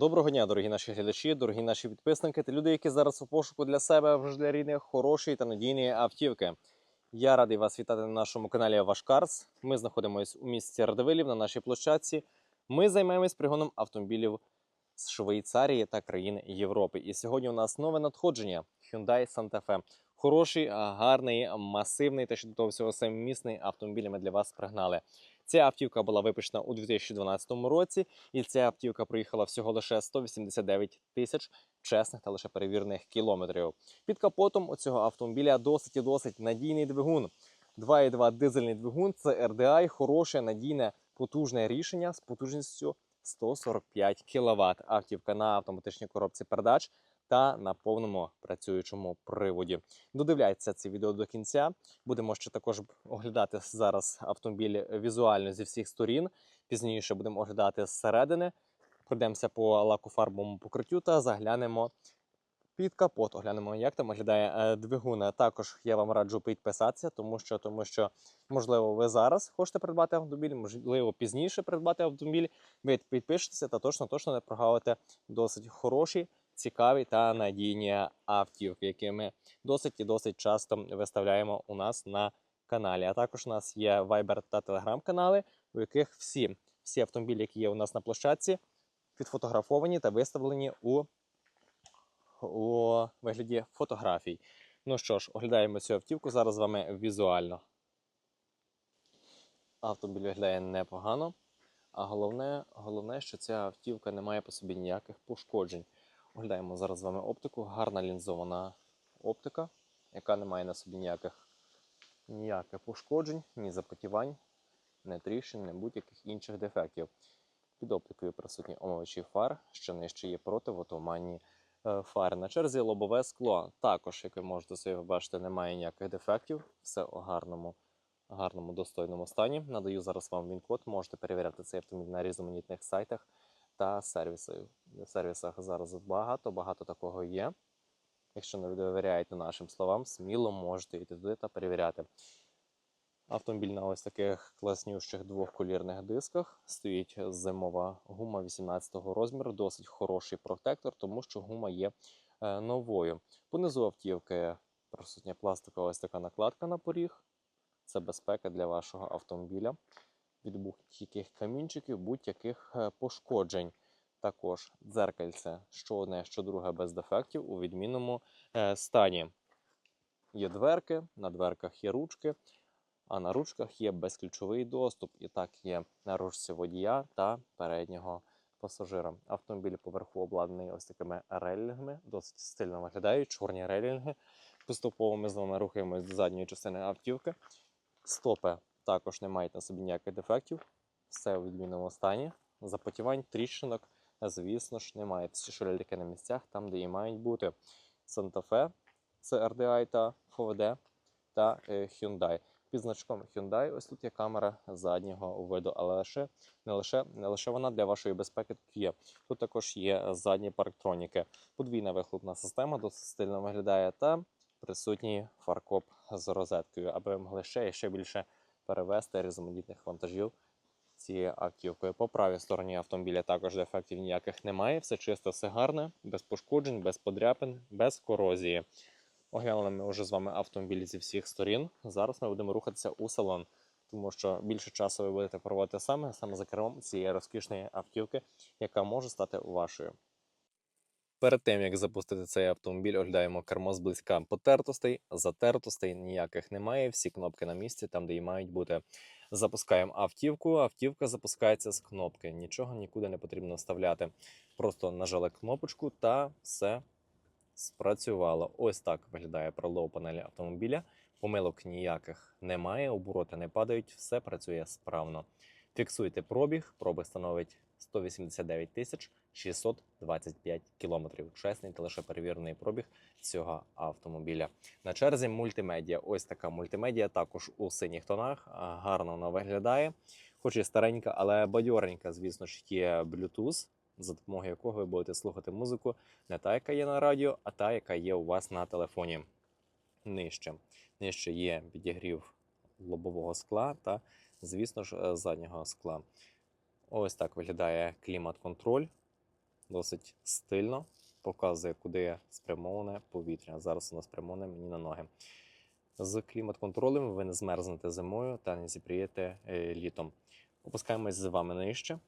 Доброго дня, дорогі наші глядачі, дорогі наші підписники та люди, які зараз у пошуку для себе вже для рідних хорошої та надійної автівки. Я радий вас вітати на нашому каналі Ваш Карс. Ми знаходимося у місті Радивилів на нашій площадці. Ми займаємось пригоном автомобілів з Швейцарії та країн Європи. І сьогодні у нас нове надходження Hyundai Santa Fe. Хороший, гарний, масивний та ще до того всього семимісний автомобіль ми для вас пригнали. Ця автівка була випущена у 2012 році, і ця автівка проїхала всього лише 189 тисяч чесних та лише перевірених кілометрів. Під капотом у цього автомобіля досить і досить надійний двигун. 2,2 дизельний двигун це RDI, хороше, надійне, потужне рішення з потужністю 145 кВт. Автівка на автоматичній коробці передач та на повному працюючому приводі. Додивляйтеся це відео до кінця. Будемо ще також оглядати зараз автомобіль візуально зі всіх сторін. Пізніше будемо оглядати зсередини. Пройдемося по лакофарбовому покриттю та заглянемо під капот. Оглянемо, як там виглядає е, двигун. Також я вам раджу підписатися, тому що, тому що, можливо, ви зараз хочете придбати автомобіль, можливо, пізніше придбати автомобіль. Ви підпишетеся та точно точно не прогавите досить хороші, цікаві та надійні автівки, які ми досить і досить часто виставляємо у нас на каналі. А також у нас є Viber та Telegram канали, у яких всі, всі автомобілі, які є у нас на площадці, підфотографовані та виставлені у, у вигляді фотографій. Ну що ж, оглядаємо цю автівку зараз з вами візуально. Автомобіль виглядає непогано. А головне, головне, що ця автівка не має по собі ніяких пошкоджень. Оглядаємо зараз з вами оптику. Гарна лінзована оптика, яка не має на собі ніяких, ніяких пошкоджень, ні запотівань, ні тріщин, ні будь-яких інших дефектів. Під оптикою присутні омивачі фар, що нижче є противотуманні е, фари. На черзі лобове скло. Також, як ви можете собі побачити, немає ніяких дефектів. Все у гарному, гарному достойному стані. Надаю зараз вам він-код. Можете перевіряти цей автомобіль на різноманітних сайтах та сервісах. Сервісах зараз багато, багато такого є. Якщо не довіряєте нашим словам, сміло можете йти туди та перевіряти. Автомобіль на ось таких класнющих двохколірних дисках. Стоїть зимова гума 18-го розміру, досить хороший протектор, тому що гума є е, новою. Понизу автівки присутня пластикова ось така накладка на поріг. Це безпека для вашого автомобіля від будь-яких камінчиків, будь-яких е, пошкоджень. Також дзеркальце, що одне, що друге без дефектів у відмінному е, стані. Є дверки, на дверках є ручки, а на ручках є безключовий доступ. І так є на ручці водія та переднього пасажира. Автомобіль поверху обладнаний ось такими релінгами, досить стильно виглядають, чорні релінги. Поступово ми з вами рухаємось до задньої частини автівки. Стопи також не мають на собі ніяких дефектів. Все у відмінному стані. Запотівань, тріщинок, звісно ж, немає. Ці шурельки на місцях, там, де і мають бути. Fe, це RDI та FOVD та е, Hyundai. Під значком Hyundai ось тут є камера заднього виду, але лише, не, лише, не лише вона для вашої безпеки тут є. Тут також є задні парктроніки. Подвійна вихлопна система досить стильно виглядає та присутній фаркоп з розеткою, аби могли ще і ще більше перевезти різноманітних вантажів цією автівкою. По правій стороні автомобіля також дефектів ніяких немає. Все чисто, все гарне, без пошкоджень, без подряпин, без корозії. Оглянули ми вже з вами автомобіль зі всіх сторін. Зараз ми будемо рухатися у салон, тому що більше часу ви будете проводити саме, саме за кермом цієї розкішної автівки, яка може стати вашою. Перед тим як запустити цей автомобіль, оглядаємо кермо зблизька. Потертостей, затертостей ніяких немає. Всі кнопки на місці, там де і мають бути. Запускаємо автівку. Автівка запускається з кнопки. Нічого нікуди не потрібно вставляти. Просто нажали кнопочку та все спрацювало. Ось так виглядає пролоу панелі автомобіля. Помилок ніяких немає, обороти не падають, все працює справно. Фіксуйте пробіг. Пробіг становить 189 тисяч 625 кілометрів. Чесний та лише перевірений пробіг цього автомобіля. На черзі мультимедіа. Ось така мультимедіа, також у синіх тонах. Гарно вона виглядає. Хоч і старенька, але бадьоренька, звісно ж, є Bluetooth, за допомогою якого ви будете слухати музику, не та, яка є на радіо, а та, яка є у вас на телефоні. Нижче. Нижче є підігрів лобового скла та, звісно ж, е, заднього скла. Ось так виглядає клімат-контроль. Досить стильно, показує, куди спрямоване повітря. Зараз воно спрямоване мені на ноги. З клімат-контролем ви не змерзнете зимою та не зіпрієте е, літом. Опускаємось з вами нижче.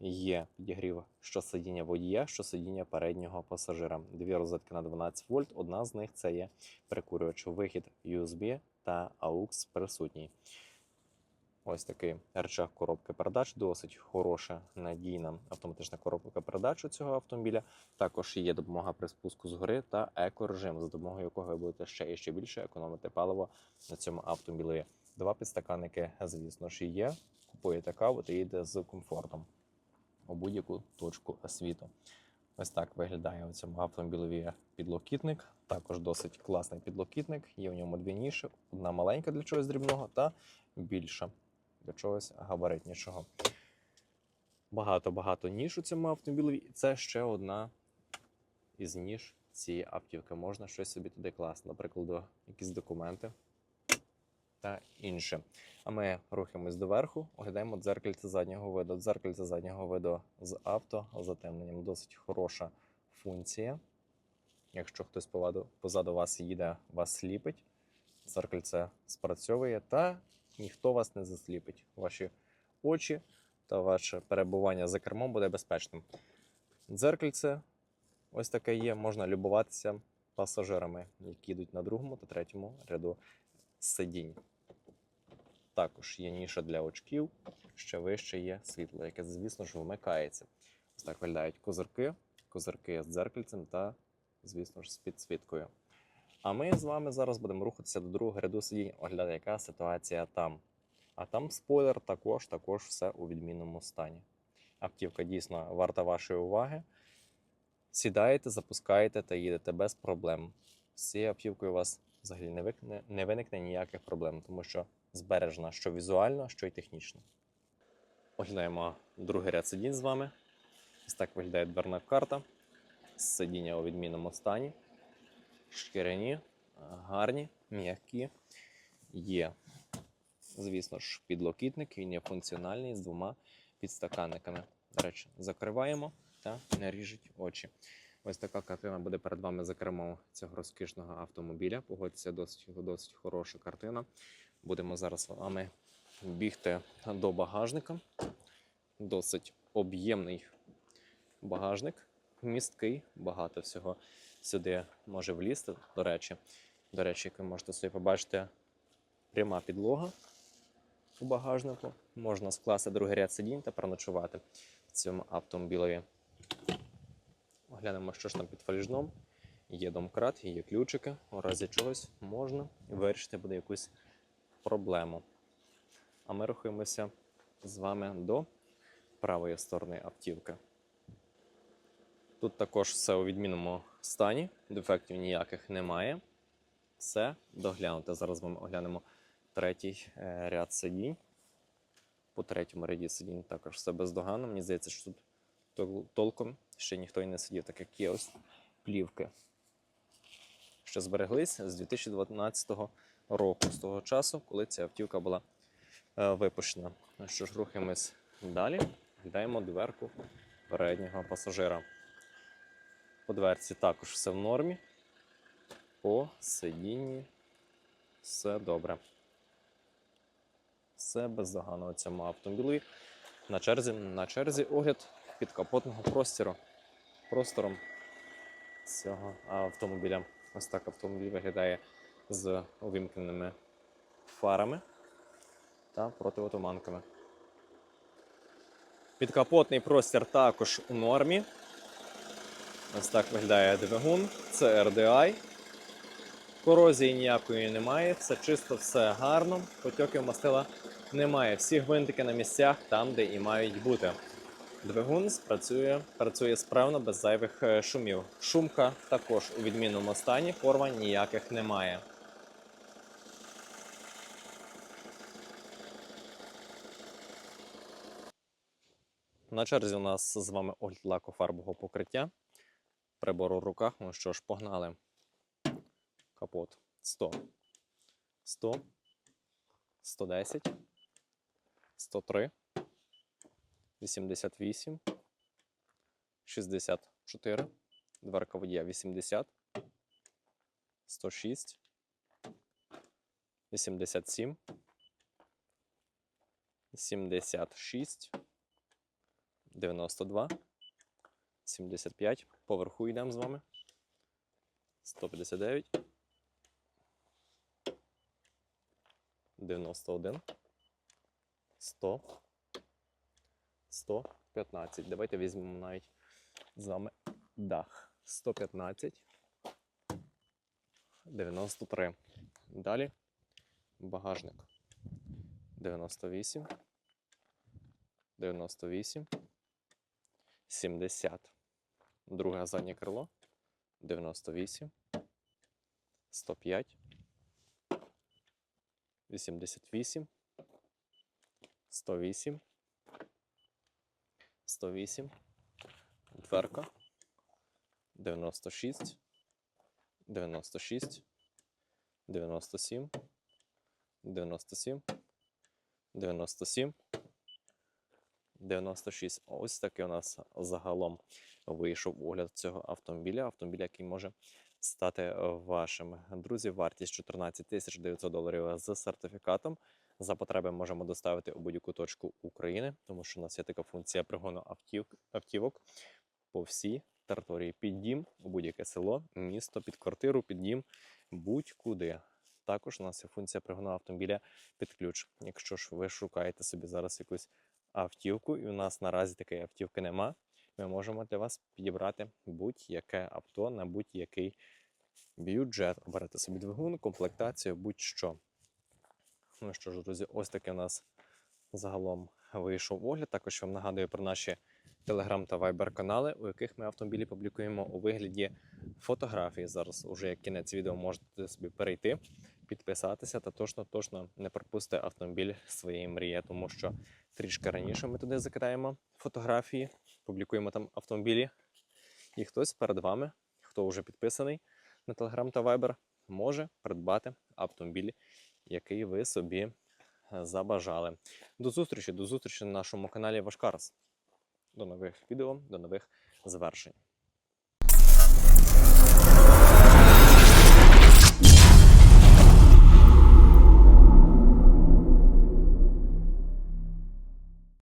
Є підігрів що сидіння водія, що сидіння переднього пасажира. Дві розетки на 12 вольт. Одна з них це є прикурювач. Вихід USB та AUX присутній. Ось такий рычаг коробки передач, досить хороша, надійна автоматична коробка передач у цього автомобіля. Також є допомога при спуску згори та екорежим, за допомогою якого ви будете ще і ще більше економити паливо на цьому автомобілі. Два підстаканники, звісно ж, є. Купуєте каву та їде з комфортом у будь-яку точку світу. Ось так виглядає у цьому автомобілеві підлокітник. Також досить класний підлокітник. Є в ньому дві ніші: одна маленька для чогось дрібного та більша для чогось габаритнішого. Багато-багато ніж у цьому автомобілі. І це ще одна із ніж цієї автівки. Можна щось собі туди класти, наприклад, якісь документи та інше. А ми рухаємось доверху, оглядаємо дзеркальце заднього виду. Дзеркальце заднього виду з автозатемненням досить хороша функція. Якщо хтось позаду вас їде, вас сліпить, дзеркальце спрацьовує та ніхто вас не засліпить. Ваші очі та ваше перебування за кермом буде безпечним. Дзеркальце ось таке є, можна любуватися пасажирами, які йдуть на другому та третьому ряду сидінь. Також є ніша для очків, ще вище є світло, яке, звісно ж, вмикається. Ось так виглядають козирки, козирки з дзеркальцем та, звісно ж, з підсвіткою. А ми з вами зараз будемо рухатися до другого ряду сидінь, оглядати, яка ситуація там. А там спойлер також, також все у відмінному стані. Автівка дійсно варта вашої уваги. Сідаєте, запускаєте та їдете без проблем. З цією автівкою у вас взагалі не виникне, не виникне ніяких проблем, тому що збережена що візуально, що й технічно. Оглядаємо другий ряд сидінь з вами. Ось так виглядає дверна карта. Сидіння у відмінному стані. Шкіряні, гарні, м'які. Є, звісно ж, підлокітник, він є функціональний з двома підстаканниками. До речі, закриваємо та не ріжуть очі. Ось така картина буде перед вами за кермом цього розкішного автомобіля. Погодьтеся, досить, досить хороша картина. Будемо зараз з вами бігти до багажника. Досить об'ємний багажник, місткий, багато всього сюди може влізти. До речі, до речі, як ви можете собі побачити, пряма підлога у багажнику. Можна скласти другий ряд сидінь та переночувати в цьому автомобілеві. Оглянемо, що ж там під фаліжном. Є домкрат, є ключики. У разі чогось можна вирішити буде якусь проблему. А ми рухаємося з вами до правої сторони автівки. Тут також все у відмінному стані, дефектів ніяких немає. Все доглянуте. Зараз ми оглянемо третій е, ряд сидінь. По третьому ряді сидінь також все бездоганно. Мені здається, що тут толком ще ніхто і не сидів, так як є ось плівки, що збереглись з 2012 року, з того часу, коли ця автівка була е, випущена. Ну що ж, рухаємось далі. Глядаємо дверку переднього пасажира. По дверці також все в нормі. По сидінні все добре. Все бездоганно цьому автомобілі. На черзі, на черзі огляд підкапотного простору. Простором цього автомобіля. Ось так автомобіль виглядає з увімкненими фарами та протиотуманками. Підкапотний простір також у нормі. Ось так виглядає двигун. Це RDI. Корозії ніякої немає, все чисто, все гарно. Потьоків мастила немає. Всі гвинтики на місцях там, де і мають бути. Двигун працює, працює справно без зайвих е, шумів. Шумка також у відмінному стані, порвань ніяких немає. На черзі у нас з вами огляд лакофарбового покриття. Прибор у руках. Ну що ж, погнали. Капот. 100, 100, 110, 103, 88, 64, дверка водія 80, 106, 87, 76, 92, 75. Поверху йдемо з вами. 159. 91. 100. 115. Давайте візьмемо навіть з вами дах. 115. 93. Далі багажник. 98. 98. 70. Друге заднє крило. 98. 105. 88. 108. 108. Дверка. 96. 96. 97. 97. 97. 96. Ось такий у нас загалом вийшов огляд цього автомобіля. Автомобіля, який може стати вашим. Друзі, вартість 14 тисяч 900 доларів з сертифікатом. За потреби можемо доставити у будь-яку точку України, тому що у нас є така функція пригону автівок по всій території під дім, у будь-яке село, місто, під квартиру, під дім, будь-куди. Також у нас є функція пригону автомобіля під ключ. Якщо ж ви шукаєте собі зараз якусь автівку, і у нас наразі такої автівки нема, ми можемо для вас підібрати будь-яке авто на будь-який бюджет. Оберете собі двигун, комплектацію, будь-що. Ну що ж, друзі, ось таке у нас загалом вийшов огляд. Також вам нагадую про наші Telegram та Viber канали, у яких ми автомобілі публікуємо у вигляді фотографії. Зараз уже як кінець відео можете собі перейти, підписатися та точно точно не пропустити автомобіль своєї мрії, тому що трішки раніше ми туди закидаємо фотографії, публікуємо там автомобілі. І хтось перед вами, хто вже підписаний на Telegram та Viber, може придбати автомобіль, який ви собі е, забажали. До зустрічі, до зустрічі на нашому каналі Вашкарс. До нових відео, до нових звершень.